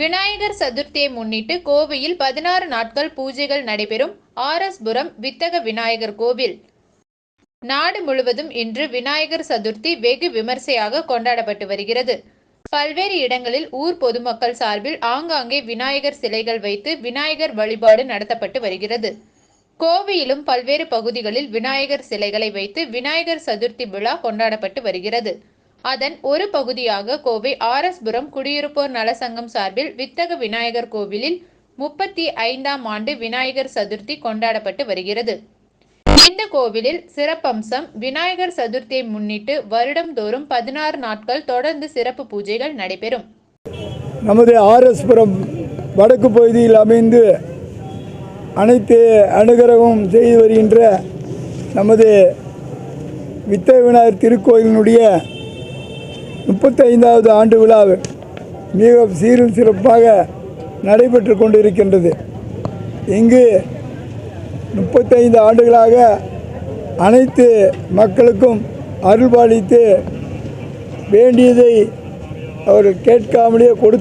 விநாயகர் சதுர்த்தியை முன்னிட்டு கோவையில் பதினாறு நாட்கள் பூஜைகள் நடைபெறும் ஆர்எஸ்புரம் வித்தக விநாயகர் கோவில். நாடு முழுவதும் இன்று விநாயகர் சதுர்த்தி வெகு விமர்சையாக கொண்டாடப்பட்டு வருகிறது. பல்வேறு இடங்களில் ஊர் பொதுமக்கள் சார்பில் ஆங்காங்கே விநாயகர் சிலைகள் வைத்து விநாயகர் வழிபாடு நடத்தப்பட்டு வருகிறது. கோவையிலும் பல்வேறு பகுதிகளில் விநாயகர் சிலைகளை வைத்து விநாயகர் சதுர்த்தி விழா கொண்டாடப்பட்டு வருகிறது. அதன் ஒரு பகுதியாக கோவை ஆர்எஸ்புரம் குடியிருப்போர் நலசங்கம் சார்பில் வித்தக விநாயகர் கோவிலில் முப்பத்தி ஐந்தாம் ஆண்டு விநாயகர் சதுர்த்தி கொண்டாடப்பட்டு வருகிறது. இந்த கோவிலில் சிறப்பம்சம் விநாயகர் சதுர்த்தியை முன்னிட்டு வருடம்தோறும் பதினாறு நாட்கள் தொடர்ந்து சிறப்பு பூஜைகள் நடைபெறும். நமது ஆர்எஸ்புரம் வடக்கு பகுதியில் அமைந்து அனைத்து அனுகிரகமும் செய்து வருகின்ற நமது வித்த விநாயகர் திருக்கோயிலினுடைய முப்பத்தைந்தாவது ஆண்டு விழா மிக சீரும் சிறப்பாக நடைபெற்று கொண்டிருக்கின்றது. இங்கு முப்பத்தைந்து ஆண்டுகளாக அனைத்து மக்களுக்கும் அருள்பாலித்து வேண்டியதை அவர் கேட்காமலே கொடுத்து